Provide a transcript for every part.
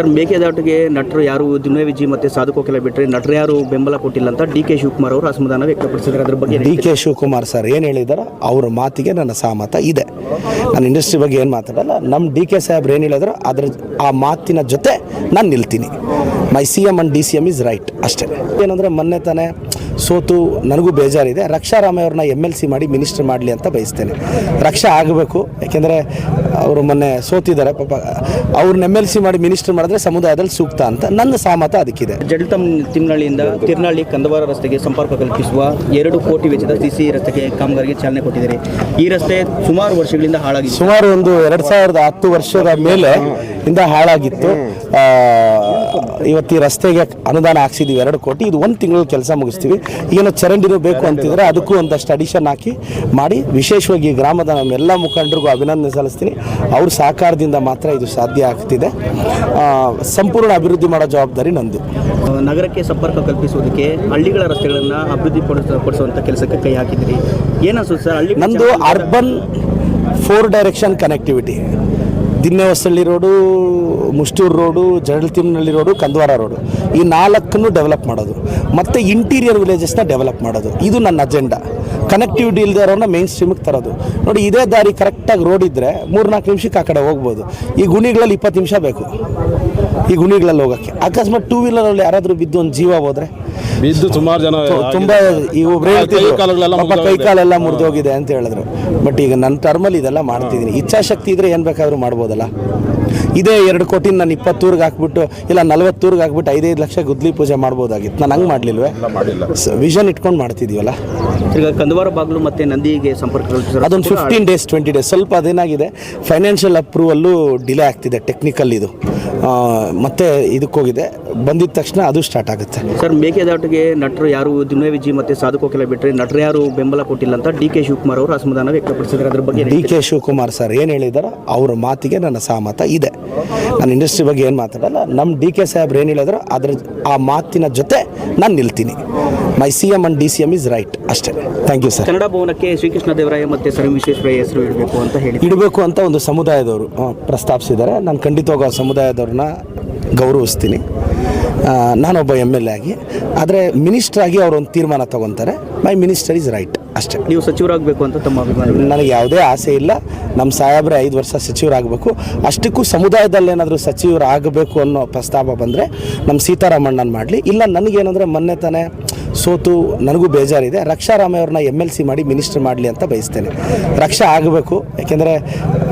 Sir, ಮೇಕೆದಾಟಿಗೆ ನಟರು ಯಾರು? ದಿನೇ ಮತ್ತೆ ಸಾಧುಕೋಕೆಲ್ಲ ಬಿಟ್ಟರೆ ನಟರು ಯಾರು ಬೆಂಬಲ ಕೊಟ್ಟಿಲ್ಲ ಅಂತ ಡಿ ಕೆ ಶಿವಕುಮಾರ್ ಅವರು ಅಸಮಾಧಾನ ವ್ಯಕ್ತಪಡಿಸಿದ್ದಾರೆ. ಅದ್ರ ಬಗ್ಗೆ ಡಿ ಕೆ ಶಿವಕುಮಾರ್ ಸರ್, ಏನು ಹೇಳಿದಾರೋ? ಅವ್ರ ಮಾತಿಗೆ ನನ್ನ ಸಹಮತ ಇದೆ. ನಾನು ಇಂಡಸ್ಟ್ರಿ ಬಗ್ಗೆ ಏನು ಮಾತಾಡಲ್ಲ. ನಮ್ಮ ಡಿ ಕೆ ಸಾಹೇಬ್ರು ಏನು ಹೇಳಿದ್ರು? ಅದ್ರ ಆ ಮಾತಿನ ಜೊತೆ ನಾನು ನಿಲ್ತೀನಿ. My C M and D C M is right ಅಷ್ಟೇ. ಏನಂದರೆ ಮೊನ್ನೆ ತಾನೇ ಸೋತು, ನನಗೂ ಬೇಜಾರಿದೆ. ರಕ್ಷಾ ರಾಮಯ್ಯ ಅವ್ರನ್ನ ಎಂ ಎಲ್ ಸಿ ಮಾಡಿ ಮಿನಿಸ್ಟರ್ ಮಾಡಲಿ ಅಂತ ಬಯಸ್ತೇನೆ. ರಕ್ಷಾ ಆಗಬೇಕು. ಯಾಕೆಂದರೆ ಅವರು ಮೊನ್ನೆ ಸೋತಿದ್ದಾರೆ ಪಾಪ ಅವ್ರನ್ನ ಎಂ ಎಲ್ ಸಿ ಮಾಡಿ ಮಿನಿಸ್ಟರ್ ಮಾಡಿದ್ರೆ ಸಮುದಾಯದಲ್ಲಿ ಸೂಕ್ತ ಅಂತ. ನನ್ನ ಸಹಮತ ಅದಕ್ಕಿದೆ. ಜಡತಂ ತಿಮ್ನಳ್ಳಿಯಿಂದ ತಿರ್ನಳ್ಳಿ ಕಂದವಾರ ರಸ್ತೆಗೆ ಸಂಪರ್ಕ ಕಲ್ಪಿಸುವ ಎರಡು ಕೋಟಿ ವೆಚ್ಚದ ಸಿಸಿ ರಸ್ತೆಗೆ ಕಾಮಗಾರಿಗೆ ಚಾಲನೆ ಕೊಟ್ಟಿದ್ದಾರೆ. ಈ ರಸ್ತೆ ಸುಮಾರು ವರ್ಷಗಳಿಂದ ಹಾಳಾಗಿದೆ. ಸುಮಾರು ಒಂದು ಎರಡು ಸಾವಿರದ ಹತ್ತು ವರ್ಷದ ಮೇಲೆ ಇಂದ ಹಾಳಾಗಿತ್ತು. ಇವತ್ತು ಈ ರಸ್ತೆಗೆ ಅನುದಾನ ಹಾಕ್ಸಿದ್ದೀವಿ ಎರಡು ಕೋಟಿ. ಇದು ಒಂದು ತಿಂಗಳು ಕೆಲಸ ಮುಗಿಸ್ತೀವಿ. ಏನೋ ಚರಂಡಿನೂ ಬೇಕು ಅಂತಿದ್ರೆ ಅದಕ್ಕೂ ಒಂದಷ್ಟು ಅಡಿಷನ್ ಹಾಕಿ ಮಾಡಿ ವಿಶೇಷವಾಗಿ ಗ್ರಾಮದ ಗ್ರಾಮದ ನಮ್ಮೆಲ್ಲ ಮುಖಂಡರಿಗೂ ಅಭಿನಂದನೆ ಸಲ್ಲಿಸ್ತೀನಿ. ಅವ್ರ ಸಹಕಾರದಿಂದ ಮಾತ್ರ ಇದು ಸಾಧ್ಯ ಆಗ್ತಿದೆ. ಸಂಪೂರ್ಣ ಅಭಿವೃದ್ಧಿ ಮಾಡೋ ಜವಾಬ್ದಾರಿ ನಂದು. ನಗರಕ್ಕೆ ಸಂಪರ್ಕ ಕಲ್ಪಿಸುವುದಕ್ಕೆ ಹಳ್ಳಿಗಳ ರಸ್ತೆಗಳನ್ನು ಅಭಿವೃದ್ಧಿ ಪಡಿಸ ಪಡಿಸುವಂಥ ಕೆಲಸಕ್ಕೆ ಕೈ ಹಾಕಿದ್ರಿ. ಏನಿಸುತ್ತೆ ಸರ್? ಹಳ್ಳಿ ನಂದು urban four direction connectivity Dinnevasalli road Mushtur road Jadaltimmanahalli road Kandavara road. ಈ ನಾಲ್ಕನ್ನು ಡೆವಲಪ್ ಮಾಡೋದು. ಮತ್ತು ಇಂಟೀರಿಯರ್ ವಿಲೇಜಸ್ನ ಡೆವಲಪ್ ಮಾಡೋದು. ಇದು ನನ್ನ ಅಜೆಂಡಾ ಕನೆಕ್ಟಿವಿಟಿ ಇಲ್ಲದೆ ಇರೋರನ್ನ ಮೇನ್ ಸ್ಟ್ರೀಮಿಗೆ ತರೋದು. ನೋಡಿ ಇದೇ ದಾರಿ ಕರೆಕ್ಟಾಗಿ ರೋಡ್ ಇದ್ದರೆ ಮೂರ್ನಾಲ್ಕು ನಿಮಿಷಕ್ಕೆ ಆ ಕಡೆ ಹೋಗ್ಬೋದು. ಈ ಗುಣಿಗಳಲ್ಲಿ ಇಪ್ಪತ್ತು ನಿಮಿಷ ಬೇಕು. ಈ ಗುಣಿಗಳಲ್ಲಿ ಹೋಗೋಕ್ಕೆ. ಅಕಸ್ಮಾತ್ ಟೂ ವೀಲರಲ್ಲಿ ಯಾರಾದರೂ ಬಿದ್ದು ಒಂದು ಜೀವ ಹೋದರೆ? ಬಿದ್ದು ಸುಮಾರು ಜನ ತುಂಬ ಈ ಒಬ್ರು ಹೇಳ್ತಿದ್ರು, ಕೈ ಕಾಲುಗಳೆಲ್ಲ ಪಾಪ ಕೈ ಕಾಲೆಲ್ಲ ಮುರಿದೋಗಿದೆ ಅಂತ ಹೇಳಿದ್ರು. ಬಟ್ ಈಗ ನನ್ನ ಟರ್ಮಲ್ಲಿ ಇದೆಲ್ಲ ಮಾಡ್ತಿದ್ದೀನಿ. ಇಚ್ಛಾಶಕ್ತಿ ಇದ್ರೆ ಏನು ಬೇಕಾದರೂ ಮಾಡ್ಬೋದಲ್ಲ? ಇದೇ ಎರಡು ಕೋಟಿ ನಾನು ಇಪ್ಪತ್ತೂರ್ಗೆ ಹಾಕ್ಬಿಟ್ಟು ಇಲ್ಲ ನಲ್ವತ್ತೂರ್ಗೆ ಹಾಕ್ಬಿಟ್ಟು ಐದೈದು ಲಕ್ಷ ಗುದ್ಲಿ ಪೂಜೆ ಮಾಡ್ಬೋದಾಗಿತ್ತು. ನಾನು ಹಂಗೆ ಮಾಡಲಿಲ್ವೇ? ಮಾಡಿಲ್ಲ. ವಿಷನ್ ಇಟ್ಕೊಂಡು ಮಾಡ್ತಿದ್ದೀವಲ್ಲ ಈಗ ಕಂದವಾರ ಬಾಗಿಲು ಮತ್ತೆ ನಂದಿಗೆ ಸಂಪರ್ಕ ಅದೊಂದು ಫಿಫ್ಟೀನ್ ಡೇಸ್ ಟ್ವೆಂಟಿ ಡೇಸ್ ಸ್ವಲ್ಪ ಅದೇನಾಗಿದೆ ಫೈನಾನ್ಷಿಯಲ್ ಅಪ್ರೂವಲ್ಲು ಡಿಲೇ ಆಗ್ತಿದೆ ಟೆಕ್ನಿಕಲ್ ಇದು. ಮತ್ತೆ ಇದಕ್ಕೆ ಹೋಗಿದೆ. ಬಂದಿದ ತಕ್ಷಣ ಅದು ಸ್ಟಾರ್ಟ್ ಆಗುತ್ತೆ. ಸರ್ ಮೇಕೆದಾಟಿಗೆ ನಟರು ಯಾರು ದಿನೇ ವಿಜಿ ಸಾಧು ಸಾಧುಕೋಕೆಲ್ಲ ಬಿಟ್ಟರೆ ನಟರು ಯಾರು ಬೆಂಬಲ ಕೊಟ್ಟಿಲ್ಲ ಅಂತ ಡಿ ಕೆ ಶಿವಕುಮಾರ್ ಅವರು ಅಸಮಾಧಾನ ವ್ಯಕ್ತಪಡಿಸಿದ್ದಾರೆ. ಅದ್ರ ಬಗ್ಗೆ ಡಿ ಕೆ ಶಿವಕುಮಾರ್ ಸರ್ ಏನು ಹೇಳಿದಾರೋ ಅವ್ರ ಮಾತಿಗೆ ನನ್ನ ಸಹಮತ ಇದೆ. ನಾನು ಇಂಡಸ್ಟ್ರಿ ಬಗ್ಗೆ ಏನು ಮಾತಾಡಲ್ಲ ನಮ್ಮ ಡಿ ಕೆ ಸಾಹೇಬ್ರು ಏನು ಹೇಳಿದ್ರು ಅದ್ರ ಆ ಮಾತಿನ ಜೊತೆ ನಾನು ನಿಲ್ತೀನಿ. My C M and D C M is right ಅಷ್ಟೇ. ಥ್ಯಾಂಕ್ ಯು ಸರ್ ಕನ್ನಡ ಭವನಕ್ಕೆ ಶ್ರೀಕೃಷ್ಣ ದೇವರಾಯ ಮತ್ತೆ ಸರ್ ವಿಶ್ವೇಶ್ವರಯ್ಯ ಹೆಸರು ಇಡಬೇಕು ಅಂತ ಹೇಳಿ ಇಡಬೇಕು ಅಂತ ಒಂದು ಸಮುದಾಯದವರು ಪ್ರಸ್ತಾಪಿಸಿದ್ದಾರೆ. ನಾನು ಖಂಡಿತವಾಗ ಆ ಸಮುದಾಯದವ್ರನ್ನ ಗೌರವಿಸ್ತೀನಿ. ನಾನೊಬ್ಬ ಎಂ ಎಲ್ ಎ ಆಗಿ. ಆದರೆ ಮಿನಿಸ್ಟ್ರಾಗಿ ಆಗಿ ಅವರು ಒಂದು ತೀರ್ಮಾನ ತಗೊತಾರೆ. ಮೈ ಮಿನಿಸ್ಟರ್ ಇಸ್ ರೈಟ್ ಅಷ್ಟೇ. ನೀವು ಸಚಿವರಾಗಬೇಕು ಅಂತ ತಮ್ಮ ಅಭಿಮಾನ ನನಗೆ ಯಾವುದೇ ಆಸೆ ಇಲ್ಲ. ನಮ್ಮ ಸಾಹೇಬ್ರೆ ಐದು ವರ್ಷ ಸಚಿವರಾಗಬೇಕು. ಅಷ್ಟಕ್ಕೂ ಸಮುದಾಯದಲ್ಲಿ ಏನಾದರೂ ಸಚಿವರಾಗಬೇಕು ಅನ್ನೋ ಪ್ರಸ್ತಾಪ ಬಂದರೆ ನಮ್ಮ ಸೀತಾರಾಮಣ್ಣನ ಮಾಡಲಿ. ಇಲ್ಲ ನನಗೇನಂದರೆ ಮೊನ್ನೆ ತಾನೇ ಸೋತು ನನಗೂ ಬೇಜಾರಿದೆ. ರಕ್ಷಾ ರಾಮಯ್ಯವ್ರನ್ನ ಎಂ ಎಲ್ ಸಿ ಮಾಡಿ ಮಿನಿಸ್ಟರ್ ಮಾಡಲಿ ಅಂತ ಬಯಸ್ತೇನೆ. ರಕ್ಷಾ ಆಗಬೇಕು. ಯಾಕೆಂದರೆ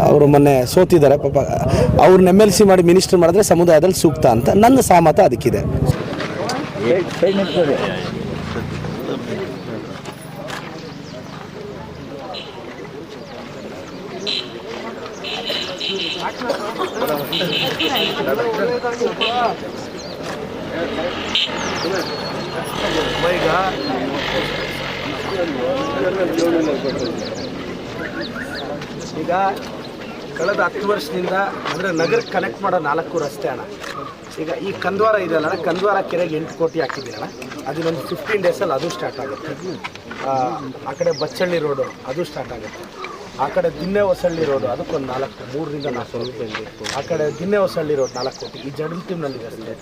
ಅವರು ಮೊನ್ನೆ ಸೋತಿದ್ದಾರೆ. ಪಾಪ ಅವ್ರನ್ನ ಎಂ ಎಲ್ ಸಿ ಮಾಡಿ ಮಿನಿಸ್ಟರ್ ಮಾಡಿದ್ರೆ ಸಮುದಾಯದಲ್ಲಿ ಸೂಕ್ತ ಅಂತ. ನನ್ನ ಸಹಮತ ಅದಕ್ಕಿದೆ. ಈಗ ಕಳೆದ ಹತ್ತು ವರ್ಷದಿಂದ ಅಂದರೆ ನಗರಕ್ಕೆ ಕನೆಕ್ಟ್ ಮಾಡೋ ನಾಲ್ಕು ರಸ್ತೆ ಅಣ್ಣ. ಈಗ ಈ ಕಂದ್ವಾರ ಇದೆಯಲ್ಲ ಕಂದ್ವಾರ ಕೆರೆಗೆ ಎಂಟು ಕೋಟಿ ಹಾಕಿದ್ದೀರಣ್ಣ ಅದನ್ನೊಂದು ಫಿಫ್ಟೀನ್ ಡೇಸಲ್ಲಿ ಅದು ಸ್ಟಾರ್ಟ್ ಆಗುತ್ತೆ. ಆ ಕಡೆ ಬಚ್ಚಳ್ಳಿ ರೋಡು ಅದು ಸ್ಟಾರ್ಟ್ ಆಗುತ್ತೆ. ಆ ಕಡೆ ದಿನ್ನೆ ಹೊಸಳ್ಳಿ ರೋಡು ಅದಕ್ಕೊಂದು ನಾಲ್ಕು ಮೂರರಿಂದ ನಾಲ್ಕು ರೂಪಾಯಿ ಆ ಕಡೆ ದಿನ್ನೆ ಹೊಸಳ್ಳಿ ರೋಡ್ ನಾಲ್ಕು ಕೋಟಿ ಈ ಜಡಲ್ ಟೀಮ್ನಲ್ಲಿ ರಸ್ತೆ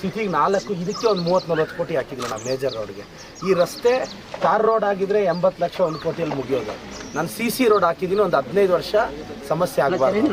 ಸಿಟಿಗೆ ನಾಲ್ಕು ಇದಕ್ಕೆ ಒಂದು ಮೂವತ್ತು ನಲ್ವತ್ತು ಕೋಟಿ ಹಾಕಿದ್ವಿ ನಾವು ಮೇಜರ್ ರೋಡ್ಗೆ. ಈ ರಸ್ತೆ ಕಾರ್ ರೋಡ್ ಆಗಿದ್ರೆ ಎಂಬತ್ತು ಲಕ್ಷ ಒಂದು ಕೋಟಿಯಲ್ಲಿ ಮುಗಿಯೋದು. ನಾನು ಸಿ ಸಿ ರೋಡ್ ಹಾಕಿದ್ದೀನಿ ಒಂದು ಹದಿನೈದು ವರ್ಷ ಸಮಸ್ಯೆ ಆಗಬಾರ್ದು.